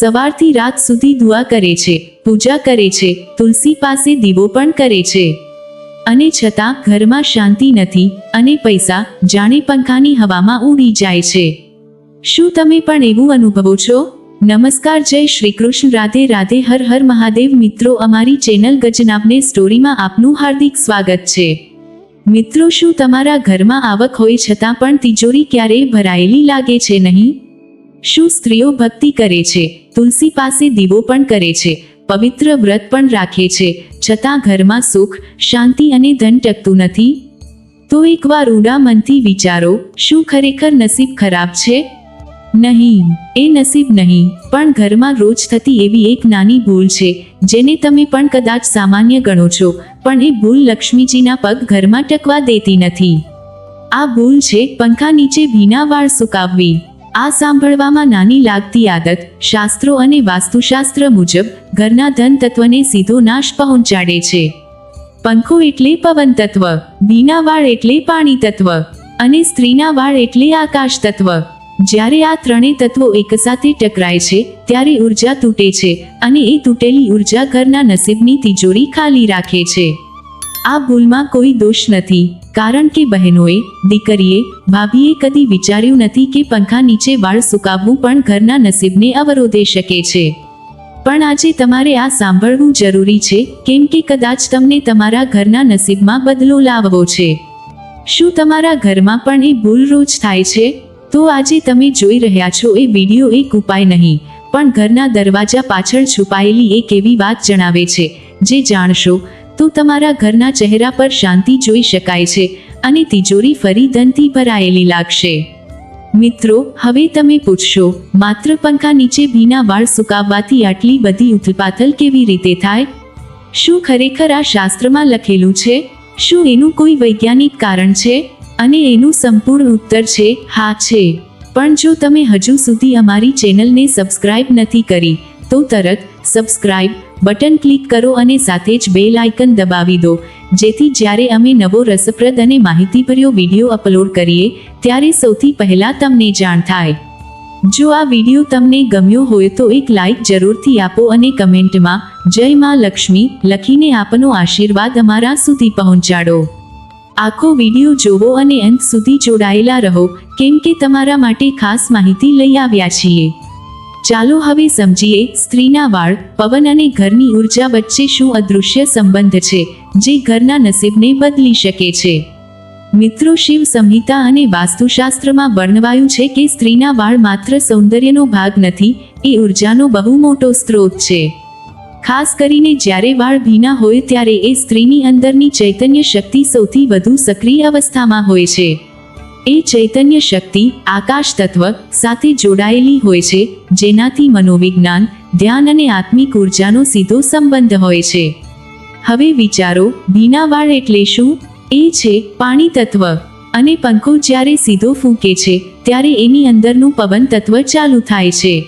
સવારથી રાત સુધી દુઆ કરે છે, પૂજા કરે છે, તુલસી પાસે દીવો પણ કરે છે. અને છતાં ઘરમાં શાંતિ નથી અને પૈસા જાણે પંખાની હવામાં ઉડી જાય છે. શું તમે પણ એવું અનુભવો છો? નમસ્કાર, જય શ્રી કૃષ્ણ. રાધે રાધે, હર હર મહાદેવ. મિત્રો, અમારી ચેનલ ગજનાબને સ્ટોરીમાં આપનું હાર્દિક સ્વાગત છે. મિત્રો, શું તમારા ઘરમાં આવક હોય છતાં પણ તિજોરી ક્યારેય ભરાયેલી લાગે છે નહીં? શું સ્ત્રીઓ ભક્તિ કરે છે? તુલસી પાસે દીવો પણ કરે છે. પવિત્ર વ્રત પણ રાખે છે. છતાં ઘરમાં સુખ, શાંતિ અને ધન ટકતું નથી? તો એકવાર ઉડા મનથી વિચારો, શું ખરેખર નસીબ ખરાબ છે? નહીં, એ નસીબ નહીં, પણ ઘરમાં રોજ થતી એવી એક નાની ભૂલ છે, જેને તમે પણ કદાચ સામાન્ય ગણો છો, પણ એ ભૂલ લક્ષ્મીજીના પગ ઘરમાં ટકવા દેતી નથી. આ ભૂલ છે, પંખા નીચે ભીના વાળ સુકાવવી. આ સાંભળવામાં નાની લાગતી આદત, શાસ્ત્રો અને વાસ્તુશાસ્ત્ર મુજબ, ઘરના ધન તત્વને સીધો નાશ પહોંચાડે છે. પંખો એટલે પવન તત્વ ભીના વાળ એટલે પાણી તત્વ અને સ્ત્રીના વાળ એટલે આકાશ તત્વ જ્યારે આ ત્રણેય તત્વો એકસાથે ટકરાય છે, ત્યારે ઊર્જા તૂટે છે, અને એ તૂટેલી ઊર્જા ઘરના નસીબની તિજોરી ખાલી રાખે છે. આ ભૂલમાં કોઈ દોષ નથી. કારણ કે બહેનોએ, દીકરીએ ભાભીએ કદી વિચાર્યું નથી કે પંખા નીચે વાળ સુકાવવું પણ ઘરના નસીબને અવરોધે શકે છે. પણ આજે તમારે આ સાંભળવું જરૂરી છે, કેમ કે કદાચ તમને તમારા ઘરના નસીબમાં બદલો લાવવો છે. શું તમારા ઘરમાં પણ એ ભૂલ રોજ થાય છે? તો આજે તમે જોઈ રહ્યા છો એ વીડિયો એક ઉપાય નહીં, પણ ઘરના દરવાજા પાછળ છુપાયેલી એક એવી વાત જણાવે છે, જે જાણશો તો તમારા ઘરના ચહેરા પર શાંતિ જોઈ શકાય છે અને તિજોરી ફરી ધનથી ભરાયેલી લાગશે. મિત્રો, હવે તમે પૂછશો, માત્ર પંખા નીચે ભીના વાળ સુકાવવાથી આટલી બધી ઉથલપાથલ કેવી રીતે થાય? શું ખરેખર આ શાસ્ત્રમાં લખેલું છે? શું એનું કોઈ વૈજ્ઞાનિક કારણ છે? અને એનું સંપૂર્ણ ઉત્તર છે, હા છે. પણ જો તમે હજુ સુધી અમારી ચેનલને સબસ્ક્રાઇબ નથી કરી, તો તરત સબસ્ક્રાઇબ બટન ક્લિક કરો અને સાથે જ બેલ આઇકન દબાવી દો. જેથી જ્યારે અમે નવો રસપ્રદ અને માહિતીભર્યો વીડિયો અપલોડ કરીએ, ત્યારે સૌથી પહેલા તમને જાણ થાય. જો આ વીડિયો તમને ગમ્યો હોય તો એક લાઈક જરૂરથી આપો અને કમેન્ટમાં, જય માં લક્ષ્મી લખીને આપનો આશીર્વાદ અમારા સુધી પહોંચાડો. આખો વીડિયો જોવો અને અંત સુધી જોડાયેલા રહો. કેમ કે તમારા માટે ખાસ માહિતી લઈ આવ્યા છીએ. ચાલો હવે સમજીએ સ્ત્રીના વાળ, પવન અને ઘરની ઊર્જા વચ્ચે શું અદૃશ્ય સંબંધ છે, જે ઘરના નસીબને બદલી શકે છે. મિત્રો શિવ સંહિતા અને વાસ્તુશાસ્ત્રમાં વર્ણવાયું છે કે સ્ત્રીના વાળ માત્ર સૌંદર્યનો ભાગ નથી, એ ઉર્જાનો બહુ મોટો સ્ત્રોત છે. ખાસ કરીને જ્યારે વાળ ભીના હોય ત્યારે એ સ્ત્રીની અંદરની ચૈતન્ય શક્તિ સૌથી વધુ સક્રિય અવસ્થામાં હોય છે. એ ચૈતન્ય શક્તિ, આકાશ તત્વ સાથે જોડાયેલી હોય છે, જેનાથી મનોવિજ્ઞાન, ધ્યાન અને આત્મિક ઉર્જાનો સીધો સંબંધ હોય છે. હવે વિચારો ભીના વાળ એટલે શું? એ છે પાણી તત્વ. અને પંખો જ્યારે સીધો ફૂંકે છે, ત્યારે એની અંદરનું પવન તત્વ ચાલુ થાય છે.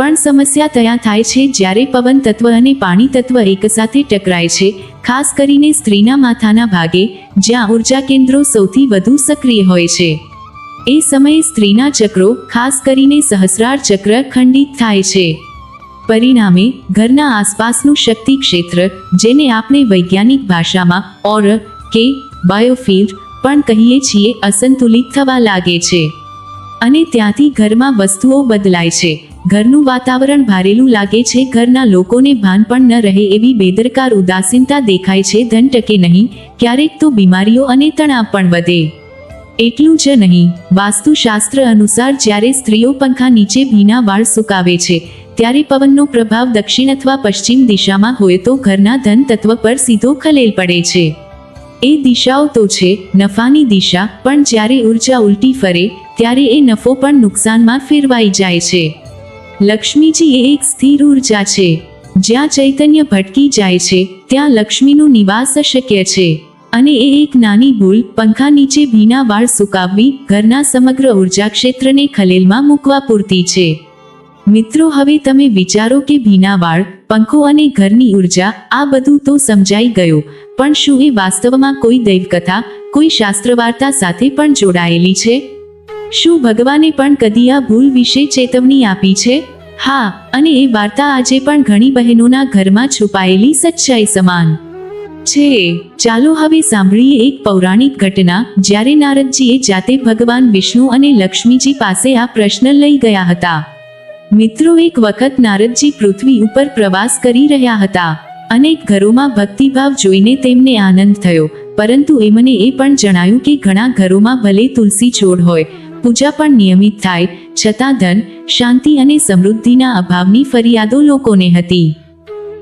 પણ સમસ્યા ત્યાં થાય છે જ્યારે પવન તત્વ અને પાણી તત્વ એકસાથે ટકરાય છે, ખાસ કરીને સ્ત્રીના માથાના ભાગે, જ્યાં ઊર્જા કેન્દ્રો સૌથી વધુ સક્રિય હોય છે. એ સમયે સ્ત્રીના ચક્રો, ખાસ કરીને સહસ્રાર ચક્ર, ખંડિત થાય છે. પરિણામે, ઘરના આસપાસનું શક્તિ ક્ષેત્ર, જેને આપણે વૈજ્ઞાનિક ભાષામાં ઓર કે, બાયોફિલ્ડ, પણ કહીએ છીએ, અસંતુલિત થવા લાગે છે. અને ત્યાંથી ઘરમાં વસ્તુઓ બદલાય છે. ઘરનું વાતાવરણ ભારેલું લાગે છે. ઘરના લોકોને ભાન પણ ન રહે એવી બેદરકાર ઉદાસીનતા દેખાય છે. ધન ટકે નહીં, ક્યારેક તો બીમારીઓ અને તણાવ પણ વધે. એટલું જ નહીં, વાસ્તુશાસ્ત્ર અનુસાર જ્યારે સ્ત્રીઓ પંખા નીચે ભીના વાળ સુકાવે છે, ત્યારે પવનનો પ્રભાવ દક્ષિણ અથવા પશ્ચિમ દિશામાં હોય તો ઘરના ધન તત્વ પર સીધો ખલેલ પડે છે. એ દિશાઓ તો છે, નફાની દિશા, પણ જ્યારે ઊર્જા ઉલટી ફરે, ત્યારે એ નફો પણ નુકસાનમાં ફેરવાઈ જાય છે. લક્ષ્મીજી એ એક સ્થિર ઊર્જા છે. જ્યાં ચૈતન્ય ભટકી જાય છે, ત્યાં લક્ષ્મીનું નિવાસ અશક્ય છે. અને એ એક નાની ભૂલ પંખા નીચે ભીના વાળ સુકાવવી ઘરના સમગ્ર ઊર્જા ક્ષેત્રને ખલેલમાં મૂકવા પૂરતી છે. મિત્રો, હવે તમે વિચારો કે ભીના વાળ, પંખો અને ઘરની ઊર્જા આ બધું તો સમજાઈ ગયું, પણ શું એ વાસ્તવમાં કોઈ દૈવકથા, કોઈ શાસ્ત્ર વાર્તા સાથે પણ જોડાયેલી છે? શું ભગવાને પણ કદી આ ભૂલ વિશે ચેતવણી આપી છે? હા, અને એ વાર્તા આજે પણ ઘણી બહેનોના ઘરમાં છુપાયેલી સચ્ચાઈ સમાન. છે, ચાલો હવે સાંભળીએ એક પૌરાણિક ઘટના, જ્યારે નારદજીએ જાતે ભગવાન વિષ્ણુ અને લક્ષ્મીજી પાસે આ પ્રશ્ન લઈ ગયા હતા. મિત્રો, એક વખત નારદજી પૃથ્વી ઉપર પ્રવાસ કરી રહ્યા હતા અનેક ઘરોમાં ભક્તિભાવ જોઈને તેમને આનંદ થયો, પરંતુ એમને એ પણ જણાયું કે ઘણા ઘરોમાં ભલે તુલસી છોડ હોય પૂજા પણ નિયમિત થાય, છતાં ધન, શાંતિ અને સમૃદ્ધિના અભાવની ફરિયાદો લોકોને હતી.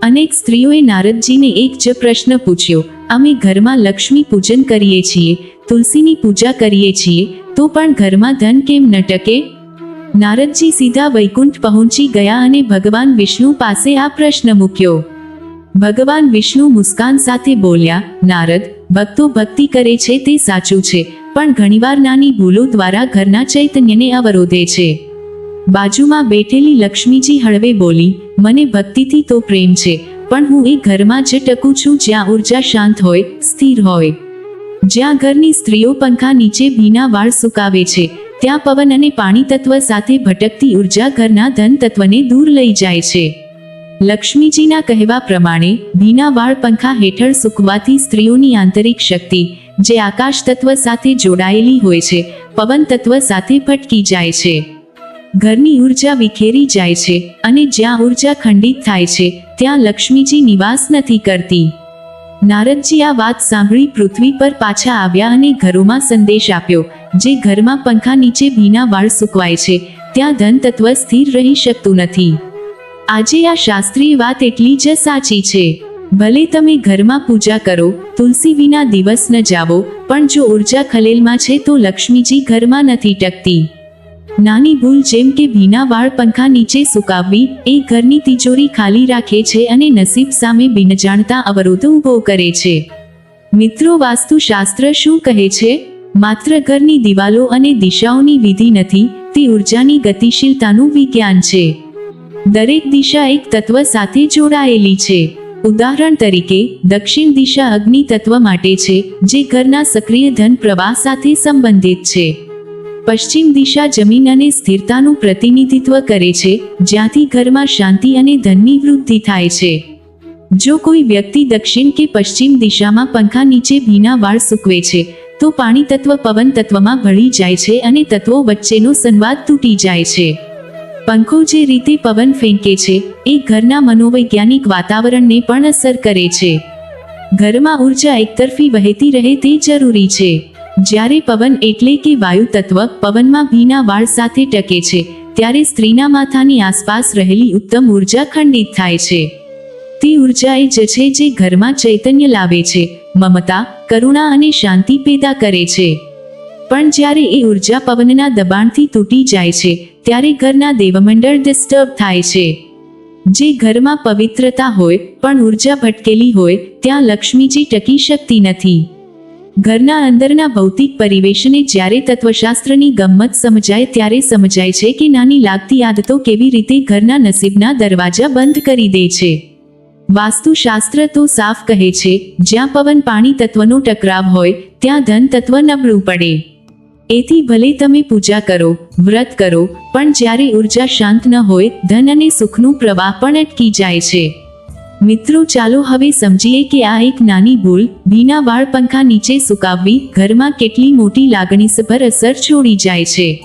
અનેક સ્ત્રીઓએ નારદજીને એક જ પ્રશ્ન પૂછ્યો, અમે ઘરમાં લક્ષ્મી પૂજન કરીએ છીએ, તુલસીની પૂજા કરીએ છીએ, તો પણ ઘરમાં ધન કેમ ન ટકે? નારદજી સીધા વૈકુંઠ પહોંચી ગયા અને ભગવાન વિષ્ણુ પાસે આ પ્રશ્ન મૂક્યો. ભગવાન વિષ્ણુ મુસ્કાન સાથે બોલ્યા, નારદ, ભક્તો ભક્તિ કરે છે તે સાચું છે પણ ઘણીવાર નાની ભૂલો દ્વારા ઘરના ચૈતન્યને અવરોધે છે. બાજુમાં બેઠેલી લક્ષ્મીજી હળવે બોલી, મને ભક્તિથી તો પ્રેમ છે, પણ હું એ ઘરમાં જ ટકું છું જ્યાં ઊર્જા શાંત હોય, સ્થિર હોય. જ્યાં ઘરની સ્ત્રીઓ પંખા નીચે ભીના વાળ સુકાવે છે, ત્યાં પવન અને પાણી તત્વ સાથે ભટકતી ઊર્જા ઘરના ધન તત્વને દૂર લઈ જાય છે. લક્ષ્મીજીના કહેવા પ્રમાણે, ભીના વાળ પંખા હેઠળ સૂકવાથી સ્ત્રીઓની આંતરિક શક્તિ જે આકાશ તત્વ સાથે જોડાયેલી હોય છે, પવન તત્વ સાથે ભટકી જાય છે. ઘરની ઊર્જા વિખેરી જાય છે અને જ્યાં ઊર્જા ખંડિત થાય છે, ત્યાં લક્ષ્મીજી નિવાસ નથી કરતી. નારદજી આ વાત સાંભળી પૃથ્વી પર પાછા આવ્યા અને ઘરોમાં સંદેશ આપ્યો, જે ઘરમાં પંખા નીચે ભીના વાળ સુકવાય છે, ત્યાં ધન તત્વ સ્થિર રહી શકતું નથી. આજે આ શાસ્ત્રીય વાત એટલી જ સાચી છે. ભલે તમે ઘરમાં પૂજા કરો, તુલસી વિના દિવસ ન જાવો, પણ જો ઊર્જા ખલેલમાં છે તો લક્ષ્મીજી ઘરમાં નથી ટકતી. નાની ભૂલ જેમ કે ભીના વાળ પંખા નીચે સુકાવવી, એ ઘરની તિજોરી ખાલી રાખે છે અને નસીબ સામે બિનજાણતા અવરોધો ઊભો કરે છે. મિત્રો, વાસ્તુશાસ્ત્ર શું કહે છે? માત્ર ઘરની દિવાલો અને દિશાઓની વિધિ નથી, તે ઉર્જાની ગતિશીલતાનું વિજ્ઞાન છે. દરેક દિશા એક તત્વ સાથે જોડાયેલી છે. ઉદાહરણ તરીકે, દક્ષિણ દિશા અગ્નિ તત્વ માટે છે, જે ઘરના સક્રિય ધન પ્રવાહ સાથે સંબંધિત છે. પશ્ચિમ દિશા જમીન અને સ્થિરતાનું પ્રતિનિધિત્વ કરે છે, જ્યાંથી ઘરમાં શાંતિ અને ધનની વૃદ્ધિ થાય છે. જો કોઈ વ્યક્તિ દક્ષિણ કે પશ્ચિમ દિશામાં પંખા નીચે ભીના વાળ સૂકવે છે, તો પાણી તત્વ પવન તત્વમાં ભળી જાય છે અને તત્વો વચ્ચેનો સંવાદ તૂટી જાય છે. પંખો જે રીતે પવન ફેંકે છે, એ ઘરના મનોવૈજ્ઞાનિક વાતાવરણને પણ અસર કરે છે. ઘરમાં ઊર્જા એકતરફી વહેતી રહે તે જરૂરી છે. જ્યારે પવન એટલે કે વાયુ તત્વ પવનમાં ભીના વાળ સાથે ટકે છે, ત્યારે સ્ત્રીના માથાની આસપાસ રહેલી ઉત્તમ ઊર્જા ખંડિત થાય છે. તે ઊર્જા એ જ છે જે ઘરમાં ચૈતન્ય લાવે છે, મમતા, કરુણા અને શાંતિ પેદા કરે છે. પણ જ્યારે એ ઊર્જા પવનના દબાણથી તૂટી જાય છે, ત્યારે ઘરના દેવમંડળ ડિસ્ટર્બ થાય છે. જે ઘરમાં પવિત્રતા હોય, પણ ઊર્જા ભટકેલી હોય, ત્યાં લક્ષ્મીજી ટકી શકતી નથી. ઘરના અંદરના ભૌતિક પરિવેશને જ્યારે તત્વશાસ્ત્રની ગમ્મત સમજાય, ત્યારે સમજાય છે કે નાની લાગતી આદતો કેવી રીતે ઘરના નસીબના દરવાજા બંધ કરી દે છે. વાસ્તુશાસ્ત્ર તો સાફ કહે છે, જ્યાં પવન પાણી તત્વનો ટકરાવ હોય, ત્યાં ધન તત્વ નબળું પડે. એથી ભલે તમે પૂજા કરો, વ્રત કરો, પણ જ્યારે ઊર્જા શાંત ન હોય, ધન અને સુખનું પ્રવાહ પણ અટકી જાય છે. મિત્રો, ચાલો હવે સમજીએ કે આ એક નાની ભૂલ ભીના વાળ પંખા નીચે સુકાવવી ઘરમાં કેટલી મોટી લાગણીસભર અસર છોડી જાય છે.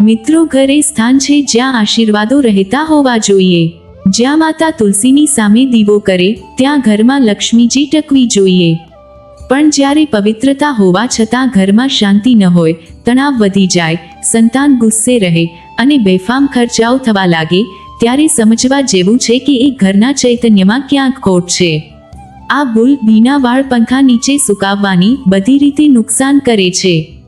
મિત્રો, ઘર સ્થાન છે જ્યાં આશીર્વાદો રહેતા હોવા જોઈએ. જ્યાં માતા તુલસીની સામે દીવો કરે, ત્યાં ઘરમાં લક્ષ્મીજી ટકવી જોઈએ. પણ જ્યારે પવિત્રતા હોવા છતાં ઘરમાં શાંતિ ન હોય, તણાવ વધી જાય, સંતાન ગુસ્સે રહે અને બેફામ ખર્ચાઓ થવા લાગે, ત્યારે સમજવા જેવું છે કે એ ઘરના ચૈતન્યમાં ક્યાંક ખોટ છે. આ ભૂલ ભીના વાળ પંખા નીચે સુકાવવાની બધી રીતે નુકસાન કરે છે.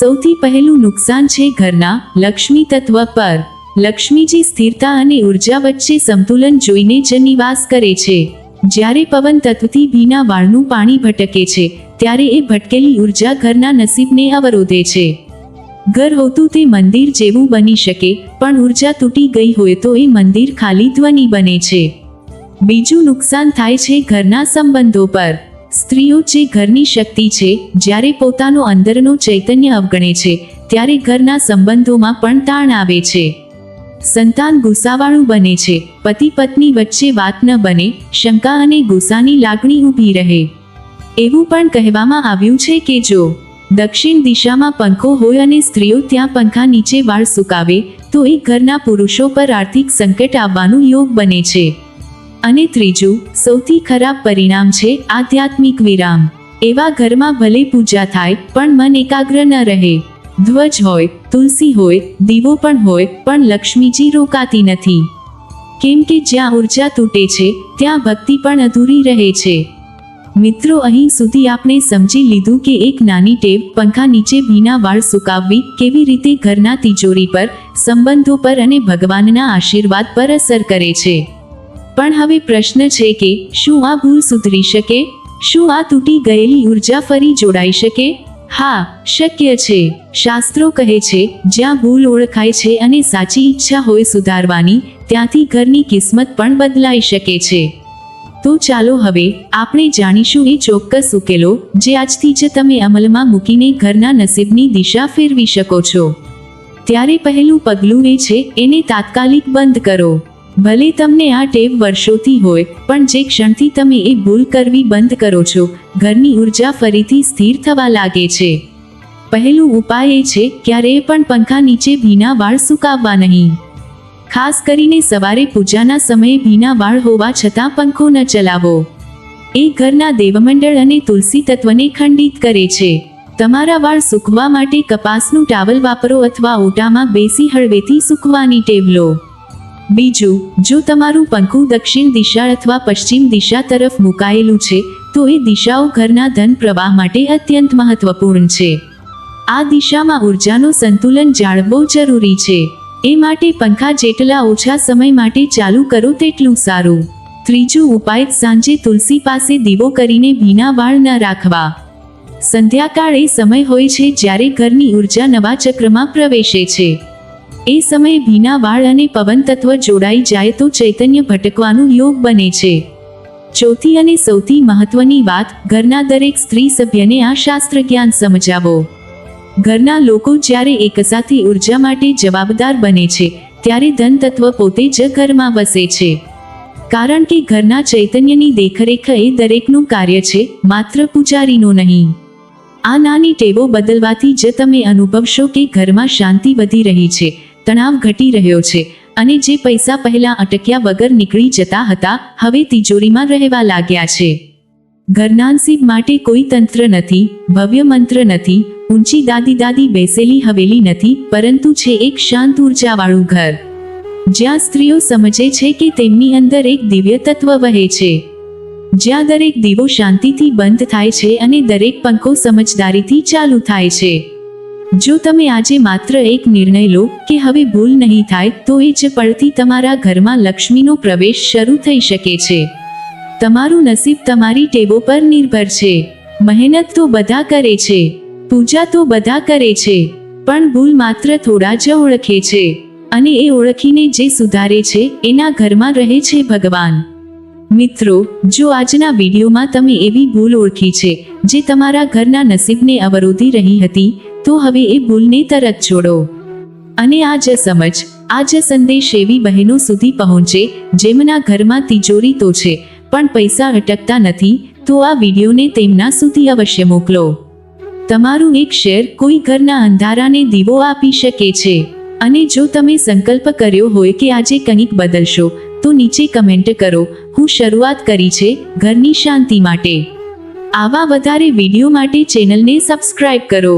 સૌથી પહેલું નુકસાન છે ઘરના લક્ષ્મી તત્વ પર. લક્ષ્મીજી સ્થિરતા અને ઊર્જા વચ્ચે સંતુલન જોઈને જ નિવાસ કરે છે. જ્યારે પવન તત્વથી ભીના વાળનું પાણી ભટકે છે, ત્યારે એ ભટકેલી ઊર્જા ઘરના નસીબને અવરોધે છે. ઘર હોતું તે મંદિર જેવું બની શકે, પણ ઊર્જા તૂટી ગઈ હોય તો એ મંદિર ખાલી ધ્વનિ બને છે. બીજું નુકસાન થાય છે ઘરના સંબંધો પર. સ્ત્રીઓ જે ઘરની શક્તિ છે, જ્યારે પોતાનો અંદરનો ચૈતન્ય અવગણે છે, ત્યારે ઘરના સંબંધોમાં પણ તાણ આવે છે. સંતાન ગુસ્સાવાળું બને છે. પતિ પત્ની વચ્ચે વાત ન બને, શંકા અને ગુસ્સાની લાગણી ઊભી રહે. એવું પણ કહેવામાં આવ્યું છે કે જો દક્ષિણ દિશામાં પંખો હોય અને સ્ત્રીઓ ત્યાં પંખા નીચે વાળ સુકાવે, તો એ ઘરના પુરુષો પર આર્થિક સંકટ આવવાનું યોગ બને છે. અને ત્રીજું, સૌથી ખરાબ પરિણામ છે આધ્યાત્મિક વિરામ. એવા ઘરમાં ભલે પૂજા થાય, પણ મન એકાગ્ર ન રહે. ધ્વજ હોય, તુલસી હોય, દીવો પણ હોય, પણ લક્ષ્મીજી રોકાતી નથી. કેમ કે જ્યાં ઊર્જા તૂટે છે, ત્યાં ભક્તિ પણ અધૂરી રહે છે. મિત્રો, અહીં સુધી આપણે સમજી લીધું કે એક નાની ટેવ પંખા નીચે ભીના વાળ સુકાવવી કેવી રીતે ઘરના તિજોરી પર, સંબંધો પર અને ભગવાનના આશીર્વાદ પર અસર કરે છે. પણ હવે પ્રશ્ન છે કે, શું આ ભૂલ સુધરી શકે? શું આ તૂટી ગયેલી ઊર્જા ફરી જોડાઈ શકે? હા, શક્ય છે. શાસ્ત્રો કહે છે, જ્યાં ભૂલ ઓળખાય છે અને સાચી ઈચ્છા હોય સુધારવાની, ત્યાંથી ઘરની કિસ્મત પણ બદલાઈ શકે છે. તો ચાલો હવે, આપણે જાણીશું એ ચોક્કસ ઉકેલો, જે આજથી જ તમે અમલમાં મૂકીને ઘરના નસીબની દિશા ફેરવી શકો છો. ત્યારે પહેલું પગલું એ છે, એને તાત્કાલિક બંધ કરો. ભલે તમને આ ટેવ વર્ષોથી હોય, પણ જે ક્ષણથી તમે એ ભૂલ કરવી બંધ કરો છો, ઘરની ઊર્જા ફરીથી સ્થિર થવા લાગે છે. પહેલું ઉપાય એ છે, ક્યારેય પણ પંખા નીચે ભીના વાળ સુકાવવા નહીં. ખાસ કરીને સવારે પૂજાના સમયે ભીના વાળ હોવા છતાં પંખો ન ચલાવો. એ ઘરના દેવમંડળ અને તુલસી તત્વને ખંડિત કરે છે. તમારા વાળ સૂકવા માટે કપાસનું ટાવલ વાપરો અથવા ઓટામાં બેસી હળવેથી સૂકવાની ટેવ લો. બીજું, જો તમારું પંખું દક્ષિણ દિશા અથવા પશ્ચિમ દિશા તરફ મુકાયેલું છે, તો એ દિશાઓ ઘરના ધન પ્રવાહ માટે અત્યંત મહત્વપૂર્ણ છે. આ દિશામાં ઉર્જાનું સંતુલન જાળવવું જરૂરી છે. એ માટે પંખા જેટલા ઓછા સમય માટે ચાલુ કરો તેટલું સારું. ત્રીજું, ઉપાય સાંજે તુલસી પાસે દીવો કરીને ભીના વાળ ન રાખવા. સંધ્યાકાળ એ સમય હોય છે જ્યારે ઘરની ઊર્જા નવા ચક્રમાં પ્રવેશે છે. એ સમયે ભીના વાળ અને પવન તત્વ જોડાઈ જાય તો ચૈતન્ય ભટકવાનું યોગ બને છે. ચોથી અને સૌથી મહત્વની વાત, ઘરના દરેક સ્ત્રી સભ્યને આ શાસ્ત્ર જ્ઞાન સમજાવો. ઘરના લોકો જ્યારે એકસાથે ઊર્જા માટે જવાબદાર બને છે, ત્યારે ધન તત્વ પોતે જ ઘરમાં વસે છે. કારણ કે ઘરના ચૈતન્યની દેખરેખ એ દરેકનું કાર્ય છે, માત્ર પૂજારીનું નહીં. આ નાની ટેવો બદલવાથી જ તમે અનુભવશો કે ઘરમાં શાંતિ વધી રહી છે તણાવ ઘટી રહ્યો છે અને જે પૈસા પહેલા અટક્યા વગર નીકળી જતા હતા, હવે તિજોરીમાં રહેવા લાગ્યા છે. ઘરના નસીબ માટે કોઈ તંત્ર નથી, ભવ્ય મંત્ર નથી, ઊંચી દાદી દાદી બેસેલી હવેલી નથી, પરંતુ છે એક શાંત ઉર્જાવાળું ઘર. જ્યાં સ્ત્રીઓ સમજે છે કે તેમની અંદર એક દિવ્ય તત્વ વહે છે. જ્યાં દરેક દીવો શાંતિથી બંધ થાય છે અને દરેક પંખો સમજદારીથી ચાલુ થાય છે. જો તમે આજે માત્ર એક નિર્ણય લો કે હવે ભૂલ નહીં થાય, તો એ જ પડતી તમારા ઘરમાં લક્ષ્મીનો પ્રવેશ શરૂ થઈ શકે છે. તમારું નસીબ તમારી ટેવો પર નિર્ભર છે. મહેનત તો બધા કરે છે. પૂજા તો બધા કરે છે. પણ ભૂલ માત્ર થોડા જ ઓળખે છે. અને એ ઓળખીને જે સુધારે છે, એના ઘરમાં રહે છે ભગવાન. મિત્રો, જો આજના વિડીયોમાં તમે એવી ભૂલ ઓળખી છે, જે તમારા ઘરના નસીબને અવરોધી રહી હતી તો હવે એ ભૂલને તરત છોડો. અને આ જ સમજ આ જ સંદેશ એવી બહેનો સુધી પહોંચે, જેમના ઘરમાં તિજોરી તો છે, પણ પૈસા અટકતા નથી, તો આ વિડીયોને તેમના સુધી અવશ્ય મોકલો. તમારું એક શેર કોઈ ઘરના અંધારાને દીવો આપી શકે છે. અને જો તમે સંકલ્પ કર્યો હોય કે આજે કંઈક બદલશો, તો નીચે કમેન્ટ કરો, હું શરૂઆત કરી છે, ઘરની શાંતિ માટે. આવા વધારે વીડિયો માટે ચેનલને સબસ્ક્રાઇબ કરો.